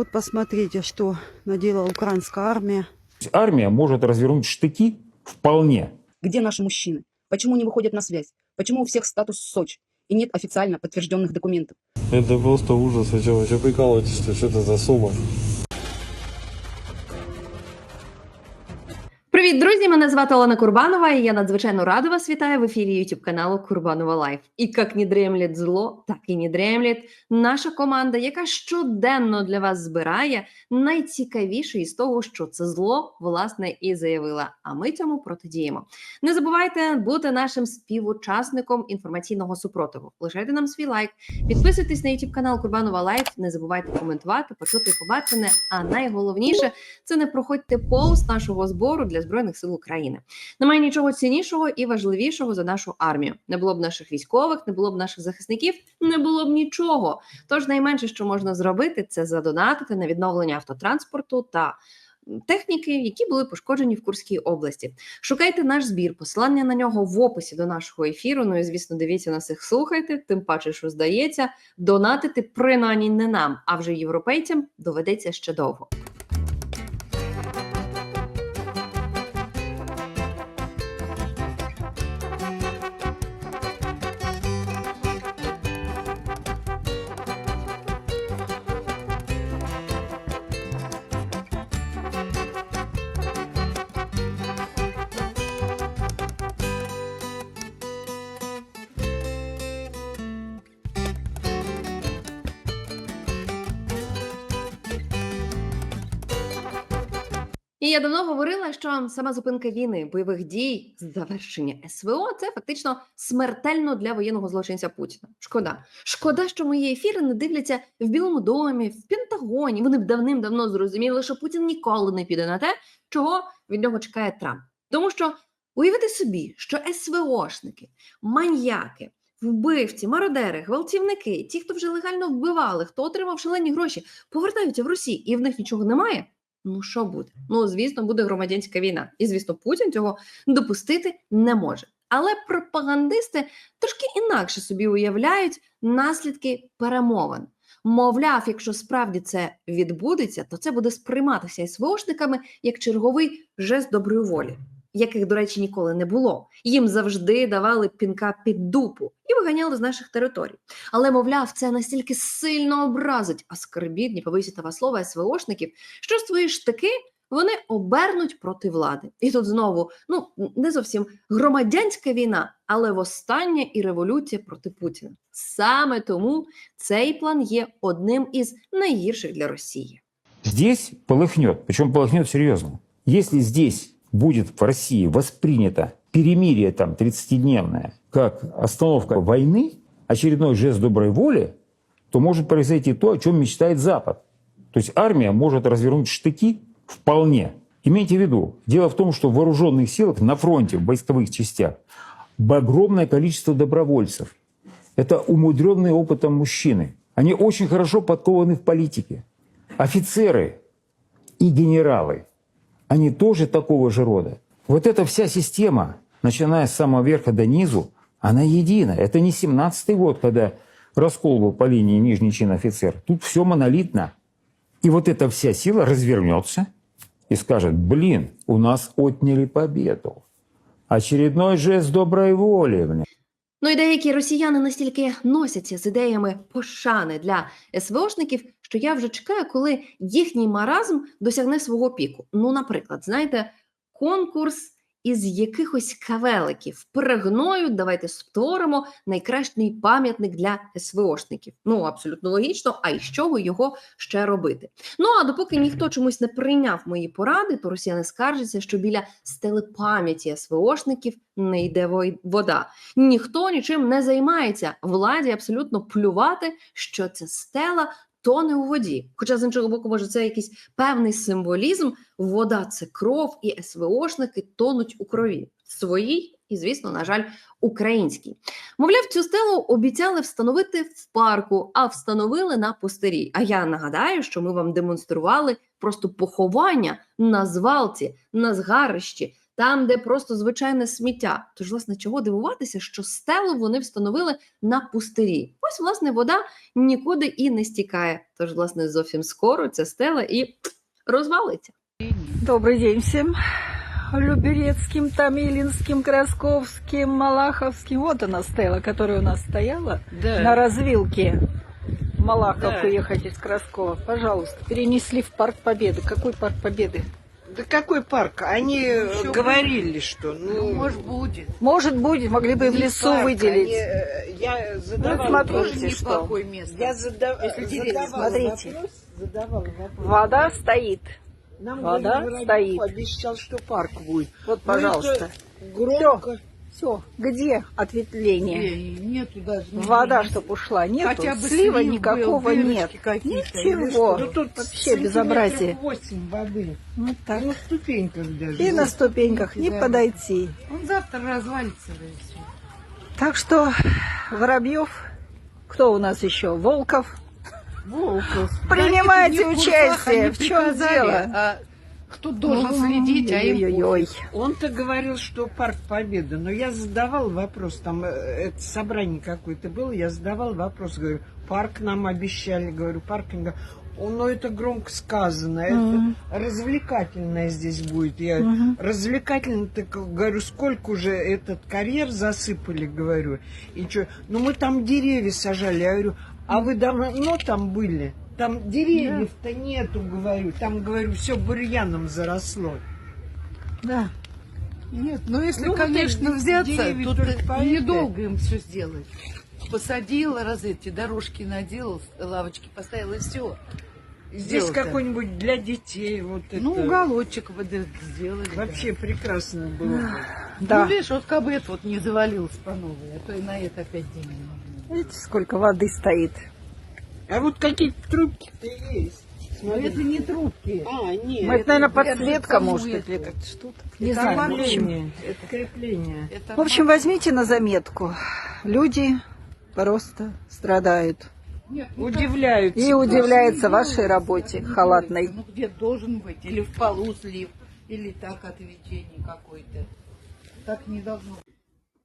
Вот посмотрите, что надела украинская армия. Армия может развернуть штыки вполне. Где наши мужчины? Почему не выходят на связь? Почему у всех статус СОЧ и нет официально подтвержденных документов? Это просто ужас. Вы что, вы что прикалываетесь? Что это за сумма? Привіт, друзі! Мене звати Олена Курбанова, і я надзвичайно рада вас вітаю в ефірі YouTube каналу Курбанова Лайф. І як не дремлять зло, так і не дремлять наша команда, яка щоденно для вас збирає найцікавіше із того, що це зло власне і заявила. А ми цьому протидіємо. Не забувайте бути нашим співучасником інформаційного супротиву. Лишайте нам свій лайк, підписуйтесь на YouTube канал Курбанова Лайф. Не забувайте коментувати, почути побачене. А найголовніше це не проходьте повз нашого збору для збройних сил України. Немає нічого ціннішого і важливішого за нашу армію. Не було б наших військових, не було б наших захисників, не було б нічого. Тож найменше, що можна зробити, це задонатити на відновлення автотранспорту та. Техніки, які були пошкоджені в Курській області, шукайте наш збір. Посилання на нього в описі до нашого ефіру. Ну і звісно, дивіться нас їх, слухайте. Тим паче, що здається, донатити принаймні не нам, а вже європейцям доведеться ще довго. Я давно говорила, що сама зупинка війни, бойових дій, завершення СВО це фактично смертельно для воєнного злочинця Путіна. Шкода, шкода, що мої ефіри не дивляться в Білому домі, в Пентагоні. Вони б давним-давно зрозуміли, що Путін ніколи не піде на те, чого від нього чекає Трамп. Тому що уявити собі, що СВОшники, маньяки. Вбивці, мародери, гвалтівники, ті, хто вже легально вбивали, хто отримав шалені гроші, повертаються в Росію, і в них нічого немає. Ну що буде? Ну звісно, буде громадянська війна, і звісно, Путін цього допустити не може. Але пропагандисти трошки інакше собі уявляють наслідки перемовин. Мовляв, якщо справді це відбудеться, то це буде сприйматися СВОшниками як черговий жест доброї волі, яких, до речі, ніколи не було. Їм завжди давали пінка під дупу і виганяли з наших територій. Але, мовляв, це настільки сильно образить аскарбід, не побоюся слова, СВОшників, що свої штики вони обернуть проти влади. І тут знову ну не зовсім громадянська війна, але востаннє і революція проти Путіна. Саме тому цей план є одним із найгірших для Росії. Здесь полыхнет, причем полыхнет серьезно. Если здесь будет в России воспринято перемирие там 30-дневное как остановка войны, очередной жест доброй воли, то может произойти то, о чем мечтает Запад. То есть армия может развернуть штыки вполне. Имейте в виду, дело в том, что в вооруженных силах на фронте, в войсковых частях, огромное количество добровольцев. Это умудренные опытом мужчины. Они очень хорошо подкованы в политике. Офицеры и генералы, они тоже такого же рода. Вот эта вся система, начиная с самого верха до низу, она едина. Это не 17-й год, когда раскол был по линии нижний чин офицер. Тут все монолитно. И вот эта вся сила развернется и скажет, блин, у нас отняли победу. Очередной жест доброй воли. блин. Ну і деякі росіяни настільки носяться з ідеями пошани для СВОшників, що я вже чекаю, коли їхній маразм досягне свого піку. Ну, наприклад, знаєте, конкурс із якихось кавеликів перегною. Давайте створимо найкращий пам'ятник для СВОшників. Ну абсолютно логічно. А із чого його ще робити? Ну а допоки ніхто чомусь не прийняв мої поради, то росіяни скаржаться, що біля стели пам'яті СВОшників не йде вода. Ніхто нічим не займається. Владі абсолютно плювати, що ця стела тоне у воді. Хоча з іншого боку, може, це якийсь певний символізм. Вода це кров, і СВОшники тонуть у крові своїй. І, звісно, на жаль, українській. Мовляв, цю стелу обіцяли встановити в парку, а встановили на пустирі. А я нагадаю, що ми вам демонстрували просто поховання на звалці, на згарищі там, де просто звичайне сміття. Тож, власне, чого дивуватися, що стелу вони встановили на пустирі. Ось, власне, вода нікуди і не стікає. Тож, власне, зовсім скоро ця стела і розвалиться. Добрый день всем. Люберецким, Томилинским, Красковским, Малаховским. Вот она стела, которая у нас стояла на развилке. В Малахов уехать из Краскова. Пожалуйста, перенесли в Парк Победы. Какой Парк Победы? Да какой парк? Они э, говорили, что ну, может будет. Может, будет, могли бы и в лесу выделить. э, я Ну, задавал смотрите, что. Я задав- задавал Смотрите. вопрос, задавал вопрос. Вода стоит. Нам вода стоит. Обещал, что парк будет. Вот, Ну, пожалуйста. Громко. Все. Где ответвление? Нету даже. Вода, чтоб ушла. Нету. Хотя бы Слива слив никакого был, нет. дырочки какие-то. Ничего. Ну, тут Вообще безобразие. сантиметров восемь воды. Вот так. На ступеньках даже. И на ступеньках не Да. подойти. Он завтра развалится. да, и. Так что Воробьев, кто у нас еще? Волков. Волков. Принимайте Да курсах, участие. В чем дело? А кто должен следить, а им Ой-ой-ой. Он-то говорил, что парк Победы, но я задавал вопрос, там э, это собрание какое-то было, я задавал вопрос, говорю, парк нам обещали, говорю, паркинга. Он, ну это громко сказано, это развлекательное здесь будет. Я Мгм. развлекательно, так говорю, сколько уже этот карьер засыпали, говорю, и что, ну мы там деревья сажали, я говорю, а вы давно там были? Там деревьев-то нету, говорю, там, говорю, все бурьяном заросло. Да. Нет, ну если, Ну, конечно, взяться, тут недолго им все сделать. Посадила, раз эти дорожки наделал, лавочки поставила, и все. Здесь какой-нибудь для детей вот это. Ну, уголочек вот это сделали. да. Вообще прекрасно было. бы. Да. Ну, видишь, вот как бы это вот не завалилось по новой, а то и на это опять деньги нужны. Видите, сколько воды стоит. А вот какие-то трубки-то есть. Но это не трубки. А, нет. Ну, это, наверное, подсветка, может, эту. или как-то что-то. Не это знаю. В общем. Это крепление. Это в общем, возьмите на заметку. Люди просто страдают. Нет, ну, Удивляются. И удивляются не вашей делается, работе не халатной. Ну, где должен быть, или в полу слив, или так отведение какое-то. Так не должно быть.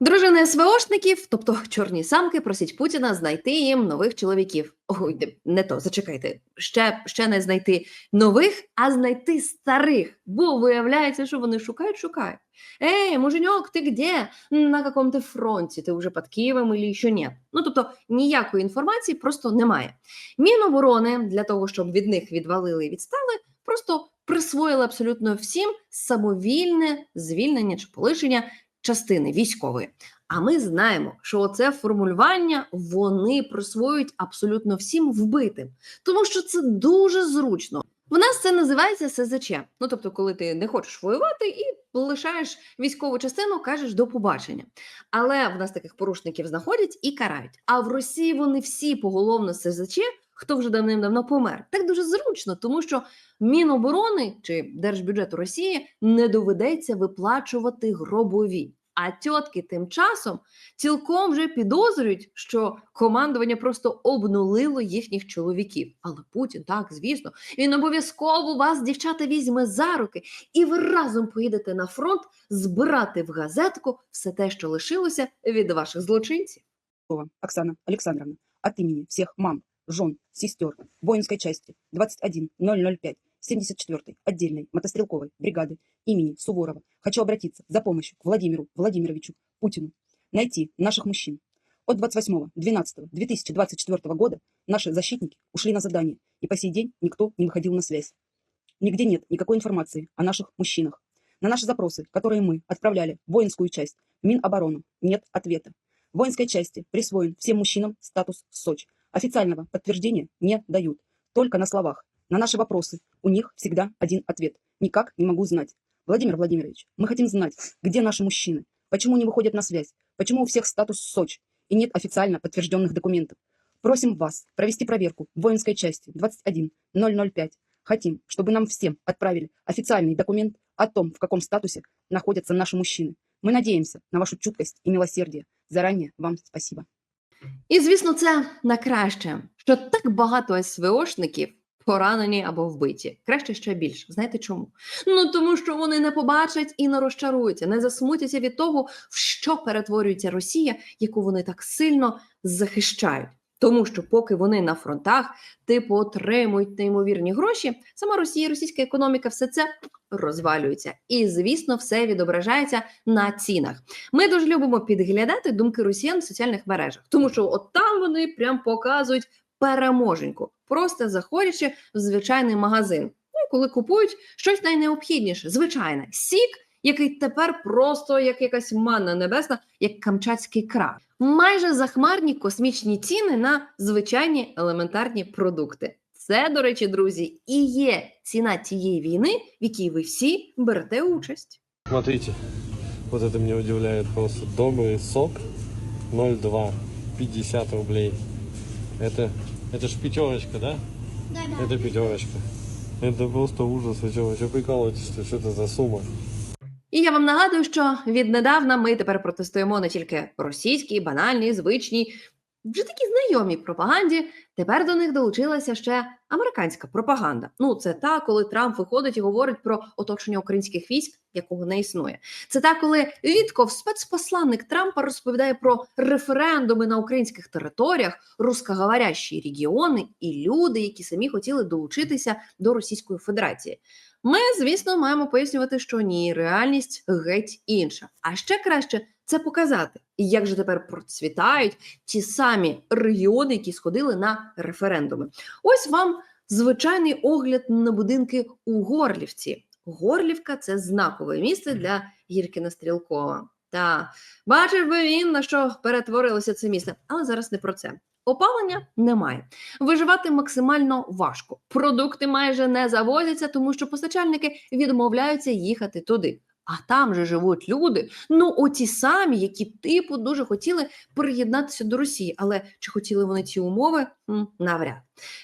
Дружини СВОшників, тобто чорні самки, просять Путіна знайти їм нових чоловіків. Ой, не то, зачекайте. Ще, ще не знайти нових, а знайти старих. Бо виявляється, що вони шукають, шукають. Ей, муженьок, ти где? На каком ти фронті? Ти вже під Києвом или ще ні? Ну тобто ніякої інформації просто немає. Міноборони для того, щоб від них відвалили і відстали, просто присвоїли абсолютно всім самовільне звільнення чи полишення частини військової. А ми знаємо, що це формулювання вони присвоюють абсолютно всім вбитим, тому що це дуже зручно. В нас це називається СЗЧ. Ну тобто, коли ти не хочеш воювати і лишаєш військову частину, кажеш до побачення. Але в нас таких порушників знаходять і карають. А в Росії вони всі поголовно СЗЧ, хто вже давним-давно помер. Так дуже зручно, тому що Міноборони чи держбюджету Росії не доведеться виплачувати гробові. А тітки тим часом цілком вже підозрюють, що командування просто обнулило їхніх чоловіків. Але Путін, так, звісно, він обов'язково вас, дівчата, візьме за руки, і ви разом поїдете на фронт збирати в газетку все те, що лишилося від ваших злочинців. Оксана Александровна от имени всех мам, жен, сестер воинской части 21005 74 отдельной мотострелковой бригады имени Суворова хочу обратиться за помощью к Владимиру Владимировичу Путину. Найти наших мужчин. От 28.12.2024 года наши защитники ушли на задание, и по сей день никто не выходил на связь. Нигде нет никакой информации о наших мужчинах. На наши запросы, которые мы отправляли в воинскую часть, в Миноборону, нет ответа. Воинской части присвоен всем мужчинам статус СОЧ. Официального подтверждения не дают. Только на словах. На наши вопросы у них всегда один ответ. Никак не могу знать. Владимир Владимирович, мы хотим знать, где наши мужчины, почему не выходят на связь, почему у всех статус СОЧ и нет официально подтвержденных документов. Просим вас провести проверку в воинской части 21005. Хотим, чтобы нам всем отправили официальный документ о том, в каком статусе находятся наши мужчины. Мы надеемся на вашу чуткость и милосердие. Заранее вам спасибо. І звісно, це на краще, що так багато СВОшників поранені або вбиті. Краще ще більше. Знаєте чому? Ну тому що вони не побачать і не розчаруються, не засмутяться від того, в що перетворюється Росія, яку вони так сильно захищають. Тому що поки вони на фронтах, типу, отримують неймовірні гроші, сама Росія, російська економіка, все це розвалюється. І, звісно, все відображається на цінах. Ми дуже любимо підглядати думки росіян в соціальних мережах, тому що от там вони прям показують переможеньку, просто заходячи в звичайний магазин. Ну коли купують щось найнеобхідніше, звичайне сік, який тепер просто як якась манна небесна, як камчатський краб Майже захмарні космічні ціни на звичайні елементарні продукти. Це, до речі, друзі, і є ціна тієї війни, в якій ви всі берете участь. Смотрите, вот это меня удивляет просто. Добрый сок 0,2, 50 рублей. Это, это ж пятерочка, да? Да, да. Это пятерочка. Это просто ужас. Вы что, вы что прикалываетесь? что- Что это за сумма? І я вам нагадую, що віднедавна ми тепер протестуємо не тільки російській, банальній, звичній, вже такі знайомі пропаганді. Тепер до них долучилася ще американська пропаганда. Ну, це та, коли Трамп виходить і говорить про оточення українських військ, якого не існує. Це та, коли Вітков, спецпосланник Трампа, розповідає про референдуми на українських територіях, рускоговорящі регіони і люди, які самі хотіли долучитися до Російської Федерації. Ми, звісно, маємо пояснювати, що ні, реальність геть інша. А ще краще це показати. Як же тепер процвітають ті самі регіони, які сходили на референдуми. Ось вам звичайний огляд на будинки у Горлівці. Горлівка це знакове місце для Гіркіна Стрілкова. Та бачив би він, на що перетворилося це місце, але зараз не про це. Опалення немає. Виживати максимально важко. Продукти майже не завозяться, тому що постачальники відмовляються їхати туди. А там же живуть люди, ну оті самі, які типу дуже хотіли приєднатися до Росії. Але чи хотіли вони ці умови? Навряд.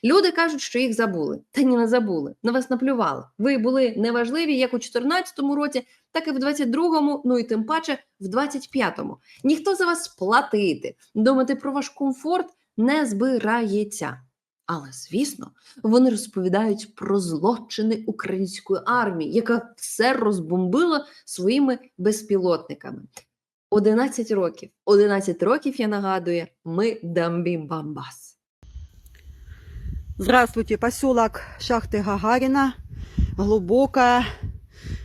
Люди кажуть, що їх забули. Та ні, не забули. На вас наплювали. Ви були неважливі як у 2014 році, так і в 22-му, ну і тим паче в 25-му. Ніхто за вас платити, думати про ваш комфорт не збирається. Але, звісно, вони розповідають про злочини української армії, яка все розбомбила своїми безпілотниками. 11 років. 11 років, я нагадую, ми дамбім бамбас. Здравствуйте, поселок Шахты Гагарина, глубокая.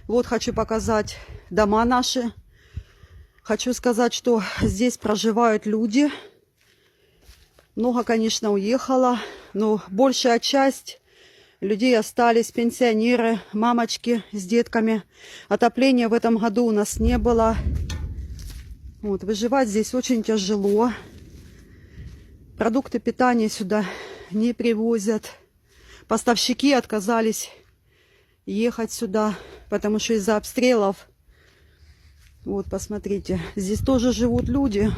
Вот хочу показать дома наши. Хочу сказать, что здесь проживают люди. Много, конечно, уехало, но большая часть людей остались, пенсионеры, мамочки с детками. Отопления в этом году у нас не было. Вот, выживать здесь очень тяжело. Продукты питания сюда не привозят. Поставщики отказались ехать сюда, потому что из-за обстрелов. Вот, посмотрите, здесь тоже живут люди.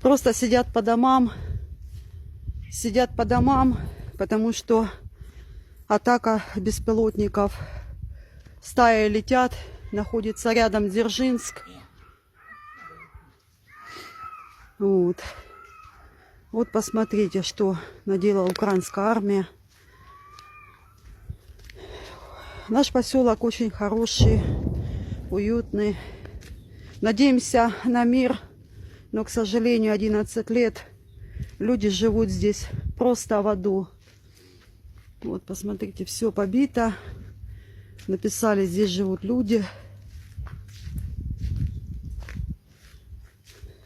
Просто сидят по домам. Сидят по домам, потому что атака беспилотников. Стаи летят, находится рядом Дзержинск. Вот. Вот посмотрите, что наделала украинская армия. Наш поселок очень хороший, уютный. Надеемся на мир, но, к сожалению, 11 лет люди живут здесь просто в аду. Вот, посмотрите, все побито. Написали, здесь живут люди.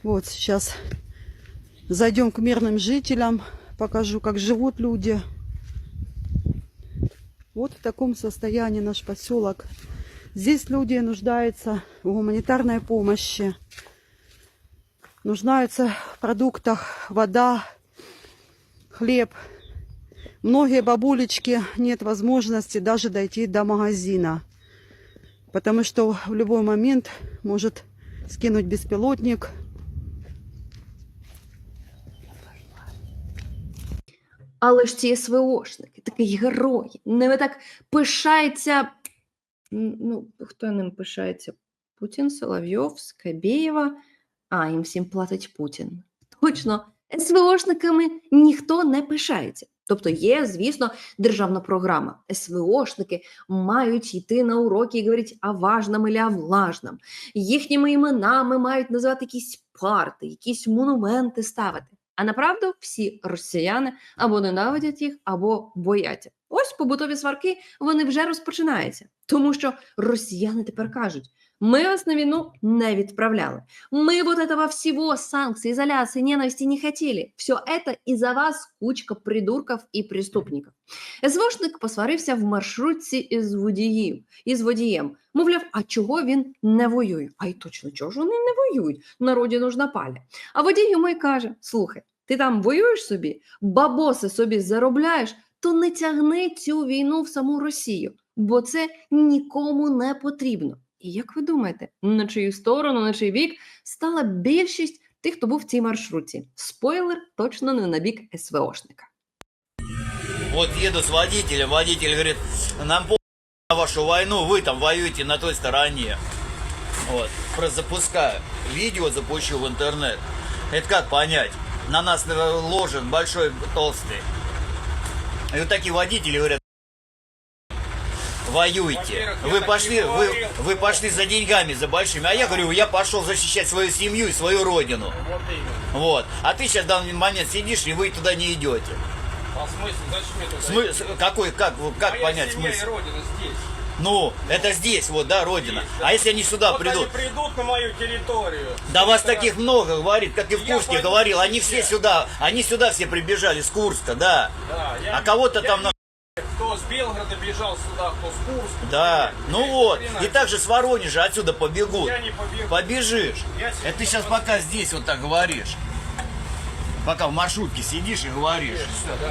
Вот сейчас зайдем к мирным жителям, покажу, как живут люди. Вот в таком состоянии наш поселок. Здесь люди нуждаются в гуманитарной помощи, нуждаются в продуктах, вода, хлеб. Многие бабулечки нет возможности даже дойти до магазина, потому что в любой момент может скинуть беспилотник, Але ж ці СВОшники, такі герої, ними так пишається. м, Ну, хто ним пишається? Путін, Соловйов, Скабєєва. А, їм всім платить Путін. Точно, СВОшниками ніхто не пишається. Тобто є, звісно, державна програма. СВОшники мають йти на уроки і говорити о важном или о. Їхніми іменами мають називати якісь парти, якісь монументи ставити. А направду всі росіяни або ненавидять їх, або бояться. Ось побутові сварки вони вже розпочинаються, тому що росіяни тепер кажуть: ми вас на війну не відправляли. Мы вот этого всего, санкций, изоляции, ненависти не хотели. Все это из-за вас кучка придурков і преступників. СВОшник посварився в маршрутці із водіїв, із водієм. Мовляв, а чого він не воює? А й точно, чого ж вони не воюють? На родину ж напалі. А водій йому й каже: слухай, ти там воюєш собі, бабоси собі заробляєш, то не тягни цю війну в саму Росію, бо це нікому не потрібно. І як ви думаєте, на чию сторону, на чий бік стала більшість тих, хто був в цій маршрутці? Спойлер точно не на бік СВОшника. Вот еду с водителем, водитель говорит, нам по на вашу войну, вы там воюете на той стороне. Вот, просто запускаю. Видео запущу в интернет. Это как понять? На нас э, ложен большой, толстый. И вот такие водители говорят, воюйте. Вы пошли, вы, вы пошли за деньгами, за большими. А я говорю, я пошел защищать свою семью и свою родину. Вот. А ты сейчас в данный момент сидишь, и вы туда не идете. А смысл? Зачем туда Смысл, какой, как, как понять смысл? родина здесь. Ну, это здесь, вот, да, родина. А если они сюда придут? придут на мою территорию. Да вас таких много, говорит, как и в Я Курске говорил. Они все сюда, они сюда все прибежали с Курска, да. Да, А кого-то там. Кто с Белгорода бежал сюда, кто с Курска. Да, ну Ни вот. И также с Воронежа отсюда побегут. Я не побегу. Побежишь. Я Это ты сейчас пока здесь вот так говоришь. Пока в маршрутке сидишь и говоришь.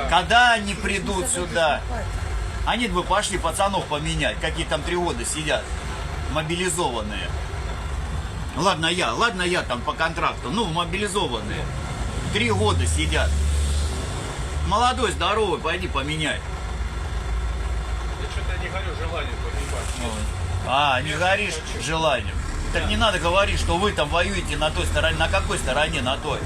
Когда они придут сюда? Они бы пошли пацанов поменять, какие там три года сидят, мобилизованные. Ладно я, ладно я там по контракту, ну мобилизованные. Три года сидят. Молодой, здоровый, пойди поменяй. Я что-то не говорю желание погибать. А, не горишь желанием. Так не надо говорить, что вы там воюете на той стороне. На какой стороне? На той.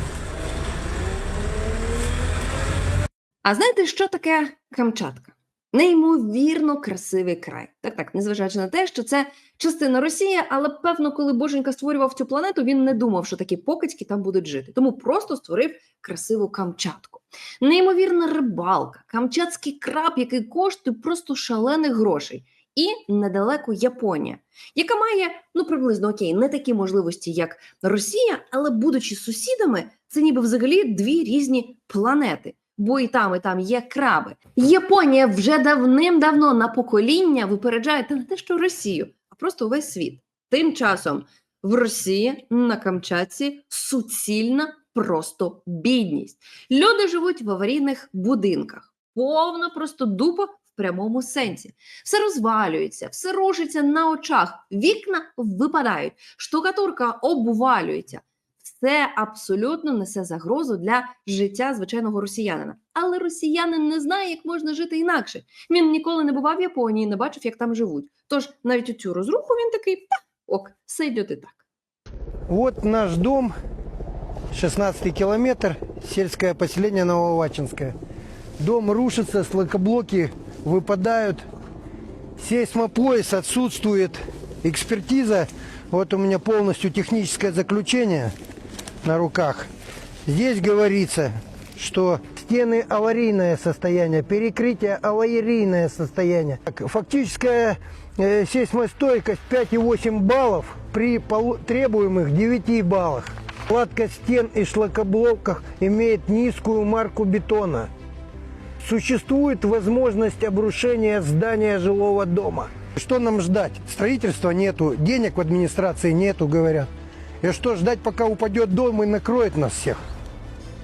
А знаєте, що таке Камчатка? Неймовірно красивий край. Так, так, незважаючи на те, що це частина Росії, але певно, коли Боженька створював цю планету, він не думав, що такі покидьки там будуть жити. Тому просто створив красиву Камчатку. Неймовірна рибалка, камчатський краб, який коштує просто шалених грошей. І недалеко Японія, яка має ну приблизно окей, не такі можливості, як Росія, але будучи сусідами, це ніби взагалі дві різні планети. Бо і там, і там є краби. Японія вже давним-давно на покоління випереджає та не те, що Росію, а просто увесь світ. Тим часом в Росії на Камчатці суцільна просто бідність. Люди живуть в аварійних будинках, повна просто дупа в прямому сенсі. Все розвалюється, все рушиться на очах, вікна випадають, штукатурка обвалюється. Все абсолютно несе загрозу для життя звичайного росіянина. Але росіянин не знає, як можна жити інакше. Він ніколи не бував в Японії, не бачив, як там живуть. Тож навіть у цю розруху він такий та ок, все йде і так. Вот наш дом, 16 километр, сельское поселение Нововачинское. Дом рушится, слакоблоки выпадают, сейсмопояс отсутствует, экспертиза. Вот у меня полностью техническое заключение на руках. Здесь говорится, что стены аварийное состояние, перекрытие аварийное состояние. Фактическая э, сейсмостойкость 5,8 баллов при требуемых 9 баллах. Кладка стен и шлакоблоках имеет низкую марку бетона. Существует возможность обрушения здания жилого дома. Что нам ждать? Строительства нету, денег в администрации нету, говорят. И что, ждать, пока упадет дом и накроет нас всех?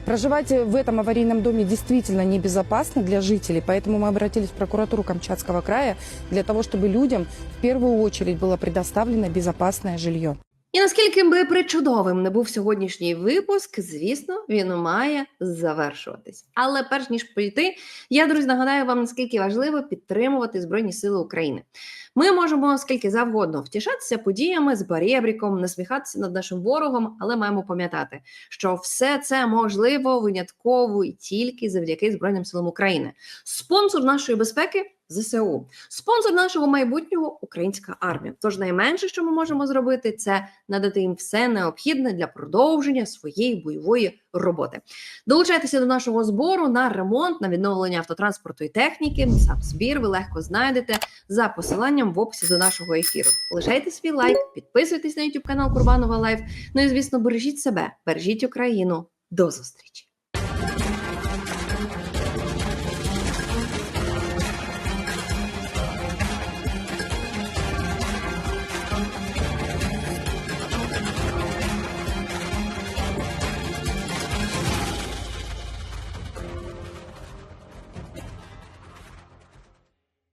Проживать в этом аварийном доме действительно небезопасно для жителей, поэтому мы обратились в прокуратуру Камчатского края для того, чтобы людям в первую очередь было предоставлено безопасное жилье. І наскільки би причудовим не був сьогоднішній випуск, звісно, він має завершуватись. Але перш ніж пойти, я друзі нагадаю вам, наскільки важливо підтримувати Збройні Сили України. Ми можемо скільки завгодно втішатися подіями з барєбріком, насміхатися над нашим ворогом, але маємо пам'ятати, що все це можливо винятково і тільки завдяки Збройним силам України. Спонсор нашої безпеки ЗСУ, спонсор нашого майбутнього українська армія. Тож найменше, що ми можемо зробити, це надати їм все необхідне для продовження своєї бойової роботи. Долучайтеся до нашого збору на ремонт, на відновлення автотранспорту і техніки. Сам збір ви легко знайдете за посиланням в описі до нашого ефіру. Лишайте свій лайк, підписуйтесь на YouTube канал Курбанова Лайф. Ну і звісно, бережіть себе, бережіть Україну. До зустрічі!